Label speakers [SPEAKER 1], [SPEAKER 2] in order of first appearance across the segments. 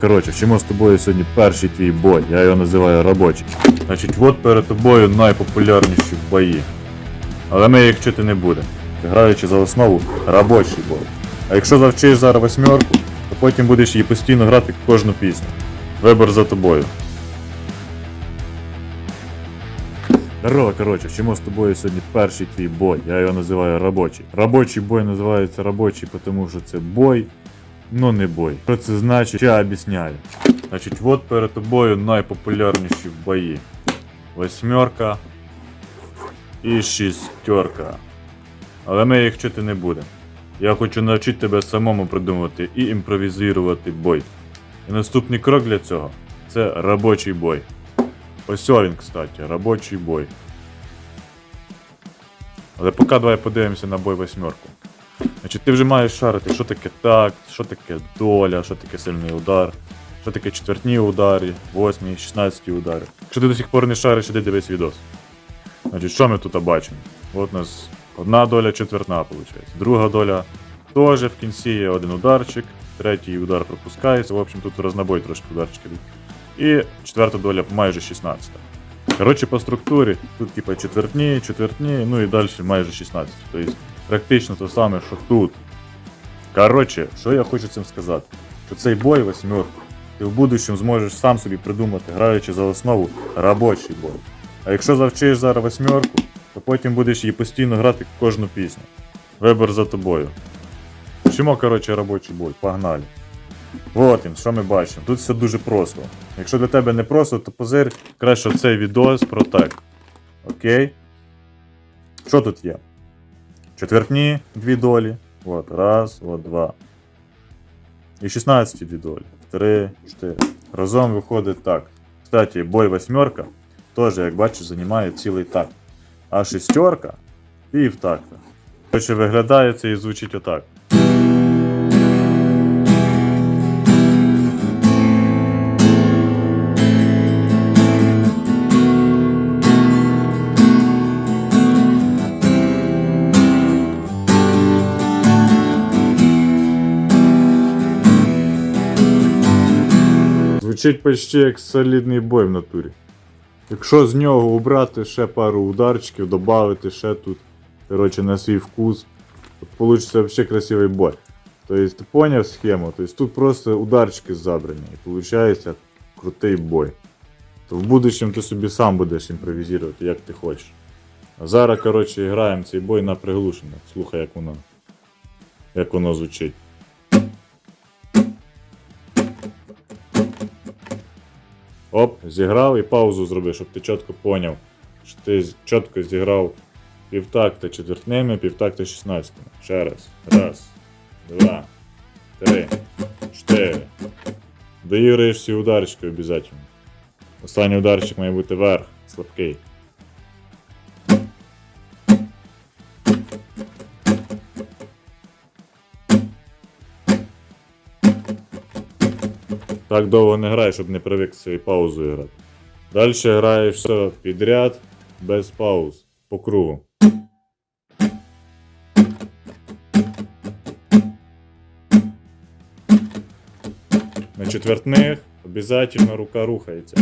[SPEAKER 1] Коротше, вчимо з тобою сьогодні перший твій бой, я його називаю робочий. Значить, от перед тобою найпопулярніші бої. Але ми їх вчити не будемо. Граючи за основу робочий бой. А якщо завчиш зараз восьмерку, то потім будеш її постійно грати кожну пісню. Вибор за тобою. Здорово, коротше, вчимо з тобою сьогодні перший твій бой. Я його називаю робочий. Робочий бой називається робочий, тому що це бой, ну не бой. Що це значить, я об'ясняю. Значить, от перед тобою найпопулярніші бої. Восьмерка і шістерка. Але ми їх вчити не будемо. Я хочу навчити тебе самому придумувати і імпровізувати бой. І наступний крок для цього це робочий бой. Ось він, кстати, робочий бой. Але поки давай подивимося на бой восьмерку. Значить, ти вже маєш шарити, що таке такт, що таке доля, що таке сильний удар, що таке четвертні удари, восьмі, шістнадцяті удари. Якщо ти до сих пор не шариш, іди дивись відос. Значить, що ми тут бачимо? От у нас одна доля четвертна, виходить. Друга доля теж в кінці є один ударчик, третій удар пропускається. В общем, тут рознобой трошки ударчики йдуть. І четверта доля майже 16. Коротше, по структурі, тут типа четвертні, четвертні, ну і далі майже 16. Тобто практично те саме, що тут. Коротше, що я хочу цим сказати? Що цей бой восьмерку ти в будущому зможеш сам собі придумати, граючи за основу робочий бой. А якщо завчиш зараз восьмерку, то потім будеш її постійно грати кожну пісню. Вибор за тобою. Вчимо, коротше, робочий бой, погнали. Вот він, що ми бачимо. Тут все дуже просто. Якщо для тебе не просто, то позир краще цей відос про так. Окей? Що тут є? Четвертні дві долі. От, раз, от, два. І 16 дві долі. Три, чотири. Разом виходить так. Кстати, бой восьмерка теж, як бачиш, займає цілий такт. А шестерка пів такта. Короче, виглядає це і звучить отак. Звучить почти як солідний бой в натурі. Якщо з нього убрати ще пару ударчиків, додати ще тут, коротше, на свій вкус, то вийде взагалі красивий бой. Тобто, ти поняв схему? Тобто тут просто ударчики забрані і виходить крутий бой. То в будущем ти собі сам будеш імпровізувати, як ти хочеш. А зараз, коротше, граємо цей бой на приглушено. Слухай, як воно. Як воно звучить. Оп, зіграв і паузу зроби, щоб ти чітко поняв, що ти чітко зіграв півтакта четвертними, півтакта шістнадцятими. Ще раз. Раз, два, три, чотири. Доіграєш всі ударчики обов'язково. Останній ударчик має бути вверх, слабкий. Так довго не грай, щоб не привик з цією паузою грати. Далі граєш все підряд, без пауз, по кругу. На четвертних обов'язково рука рухається.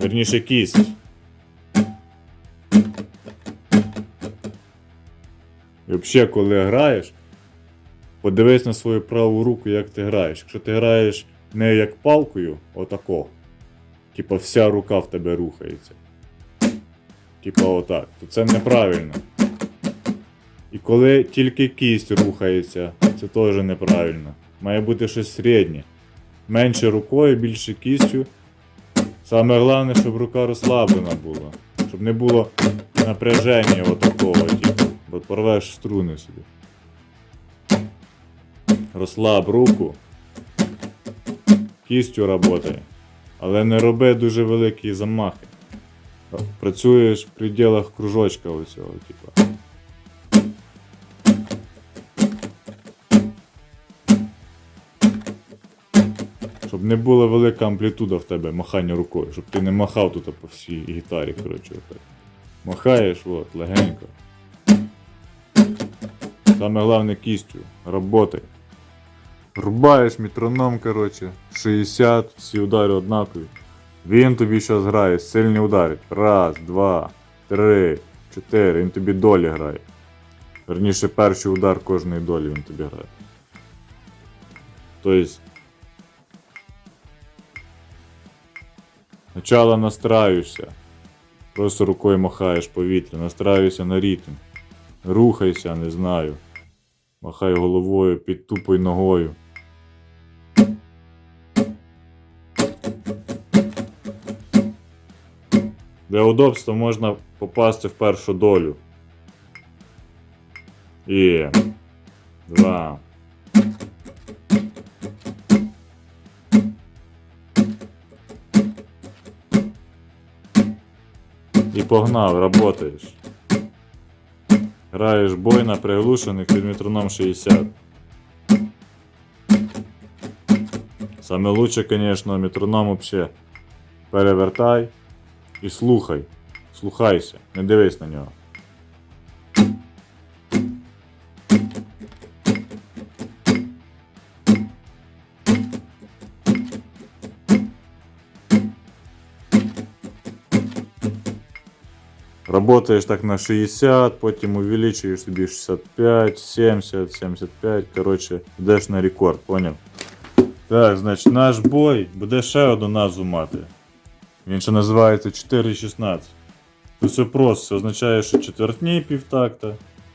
[SPEAKER 1] Верніше кість. І взагалі, коли граєш, подивись на свою праву руку, як ти граєш. Якщо ти граєш не як палкою, отако. Типа вся рука в тебе рухається. Типа отак. То це неправильно. І коли тільки кість рухається, це теж неправильно. Має бути щось середнє. Менше рукою, більше кістю. Саме головне, щоб рука розслаблена була. Щоб не було напряження отакого, типу. Бо порвеш струни собі. Розслаб руку. Кістю работай. Але не роби дуже великі замахи. Працюєш в пределах кружочка оцього, типу. Щоб не була велика амплітуда в тебе махання рукою, щоб ти не махав тут по всій гітарі, коротше, отак. Махаєш, от, легенько. Саме головне кістю, роботай. Рубаєш метроном, коротше, 60, всі удари однакові. Він тобі зараз грає сильні удари. Раз, два, три, чотири. Він тобі долі грає. Верніше, перший удар кожної долі він тобі грає. Тобто. Спочатку настраюєшся. Просто рукою махаєш повітря, настраюйся на ритм. Рухайся, не знаю. Махай головою, підтупай ногою. Для удобства можна попасти в першу долю. І. Два. І погнав, работаєш. Граєш бой на приглушених під метроном 60. Саме лучше, конечно, метроном вообще перевертай і слухай. Слухайся, не дивись на нього. Работаешь так на 60, потім увеличуєш собі 65, 70, 75. Коротше, йдеш на рекорд, поняв? Так, значить, наш бой буде ще одну назву мати. Він ще називається 4.16. Це все просто, це означає, що четвертні півтакта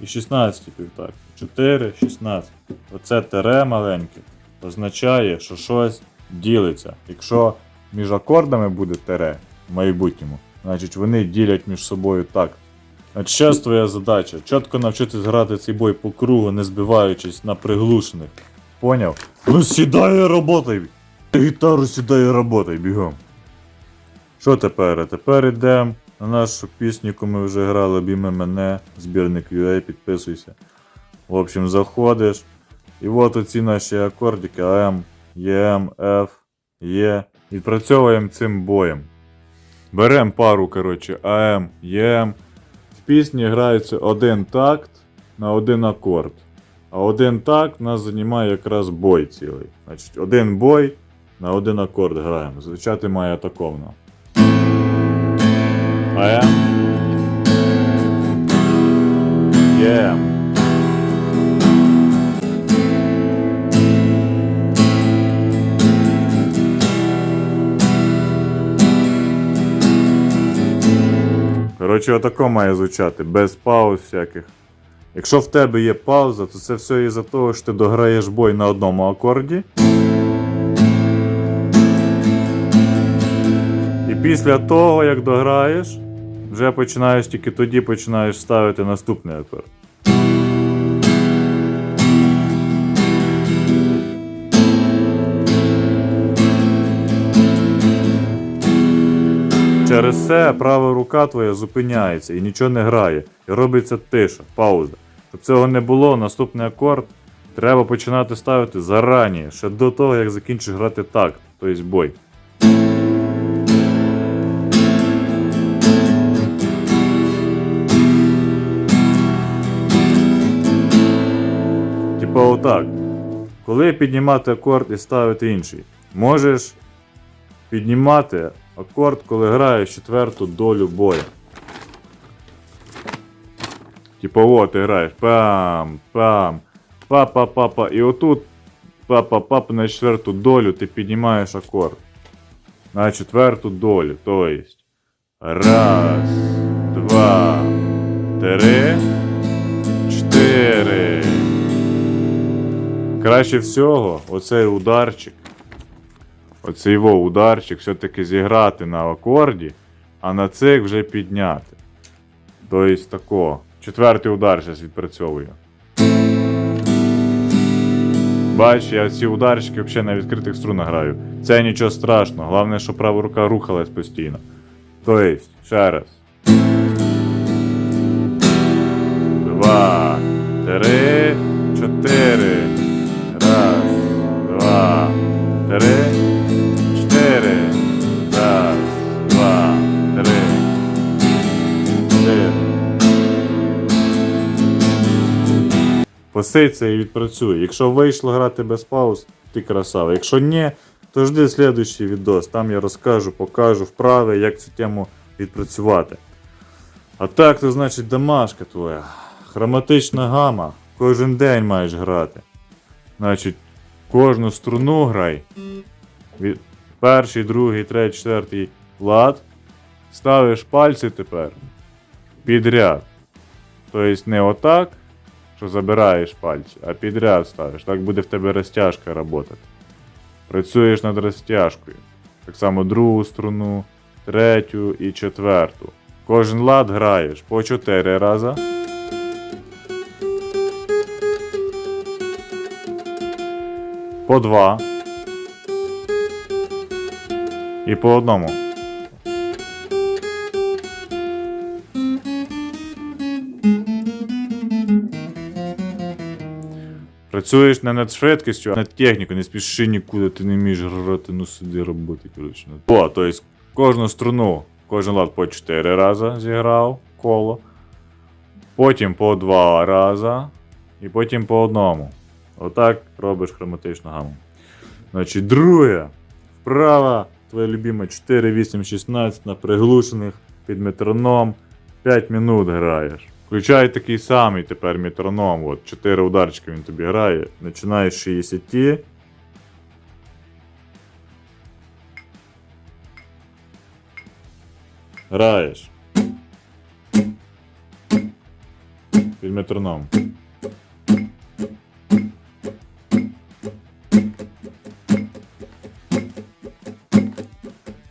[SPEAKER 1] і 16 півтакта. 4, 16. Оце тере маленьке означає, що щось ділиться. Якщо між акордами буде тере в майбутньому, значить вони ділять між собою такт. А зараз твоя задача чітко навчитись грати цей бой по кругу, не збиваючись на приглушених. Поняв? Ну сідай і работай! Гітару сідай і бігом. Що тепер? Тепер йдемо на нашу пісню, яку ми вже грали, обійми мене, збірник UA, підписуйся. В общем, заходиш. І от оці наші акордики АМ, ЄМ, Ф, Є. Відпрацьовуємо цим боєм. Беремо пару, коротше, АМ, ЄМ. В пісні грається один такт на один акорд. А один такт нас займає якраз бой цілий. Значить, один бой на один акорд граємо. Звучати має таковно. АМ. ЄМ. Коротше, отако має звучати, без пауз всяких. Якщо в тебе є пауза, то це все із-за того, що ти дограєш бой на одному акорді. І після того, як дограєш, вже починаєш тільки тоді починаєш ставити наступний акорд. Через це права рука твоя зупиняється і нічого не грає. І робиться тиша, пауза. Щоб цього не було, наступний акорд треба починати ставити зарані, ще до того, як закінчиш грати такт, тобто бой. Типа отак. Коли піднімати акорд і ставити інший, можеш піднімати акорд, коли граєш четверту долю боя. Типа от ти граєш пам, пам, па-па-па-па. І отут па-па-па на четверту долю ти піднімаєш акорд. На четверту долю. То есть. Раз, два, три, чотири. Краще всього, оцей ударчик оцей його ударчик все-таки зіграти на акорді, а на цих вже підняти. Тобто тако. Четвертий удар зараз відпрацьовую. Бач, я ці ударчики взагалі на відкритих струнах граю. Це нічого страшного, головне, щоб права рука рухалась постійно. Тобто, ще раз. Два, три, чотири. Чотири. Посидься і відпрацюй. Якщо вийшло грати без пауз, ти красава. Якщо ні, то жди слідуючий відос. Там я розкажу, покажу вправи, як цю тему відпрацювати. А так, то значить домашка твоя. Хроматична гама. Кожен день маєш грати. Значить, кожну струну грай. Від... Перший, другий, третій, четвертий лад. Ставиш пальці тепер підряд. Тобто не отак, що забираєш пальці, а підряд ставиш. Так буде в тебе розтяжка працювати. Працюєш над розтяжкою. Так само другу струну, третю і четверту. Кожен лад граєш по 4 рази. По два. І по одному. Працюєш не над швидкістю, а над технікою, не спіши нікуди, ти не вмієш грати, ну сиди роботи, коротше. О, тобто кожну струну, кожен лад по 4 рази зіграв коло. Потім по 2 рази. І потім по одному. Отак робиш хроматичну гаму. Значить, друге. Вправа, твоя любима 4, 8, 16 на приглушених під метроном. 5 минут граєш. Включай такий самий тепер метроном. От 4 ударчика він тобі грає. Починаєш 60. Граєш. Під метроном.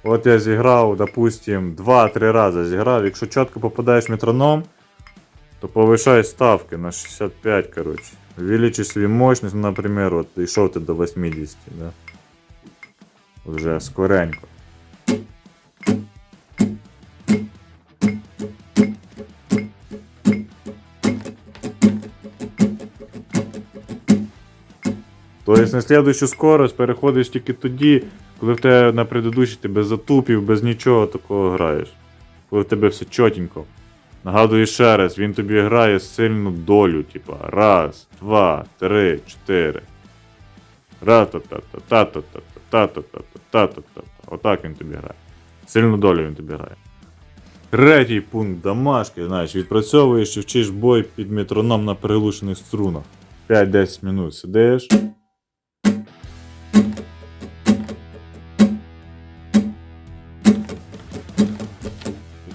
[SPEAKER 1] От я зіграв, допустим, 2-3 рази зіграв. Якщо чітко попадаєш в метроном, то повишай ставки на 65, короче. Увеличи свою мощность, ну, например, вот йшов ти до 80, да? Уже скоренько. Тобто на слідуючу скорость переходиш тільки тоді, коли в тебе на предыдущій ти без затупів, без нічого такого граєш. Коли в тебе все чотенько. Нагадую ще раз, він тобі грає сильну долю, типа раз, два, три, чотири. Ра-та-та-та-та-та-та-та-та-та-та-та-та-та. Отак він тобі грає. Сильну долю він тобі грає. Третій пункт домашки, знаєш, відпрацьовуєш і вчиш бой під метроном на приглушених струнах. 5-10 минут сидиш.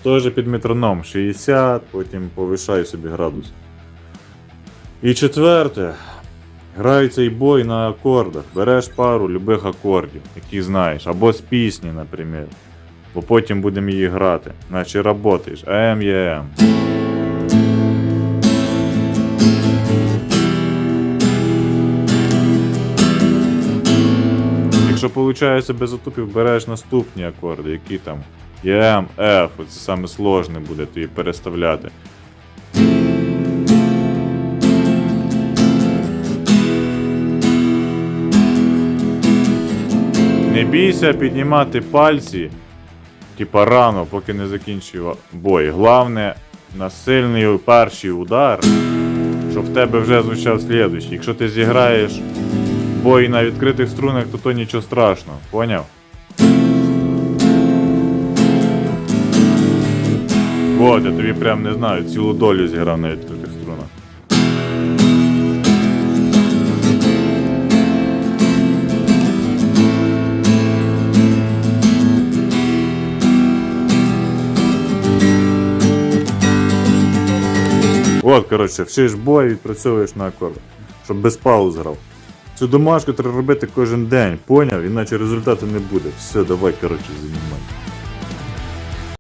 [SPEAKER 1] Теж під метроном 60, потім повишай собі градус. І четверте. Грай цей бой на акордах. Береш пару любих акордів, які знаєш, або з пісні, наприклад. Бо потім будемо її грати. Наче работаєш. АМ є АМ. Якщо виходить без затупів, береш наступні акорди, які там ЄМ, F, це саме сложне буде тобі переставляти. Не бійся піднімати пальці, типа рано, поки не закінчив бой. Головне, на сильний перший удар, щоб в тебе вже звучав слідуючий. Якщо ти зіграєш бой на відкритих струнах, то то нічого страшного. Поняв? Вот, я тобі прям не знаю, цілу долю зіграв на відкритих струнах. От, коротше, вчиш бой, відпрацьовуєш на акорди, щоб без пауз грав. Цю домашку треба робити кожен день, поняв? Іначе результату не буде. Все, давай, коротше, займай.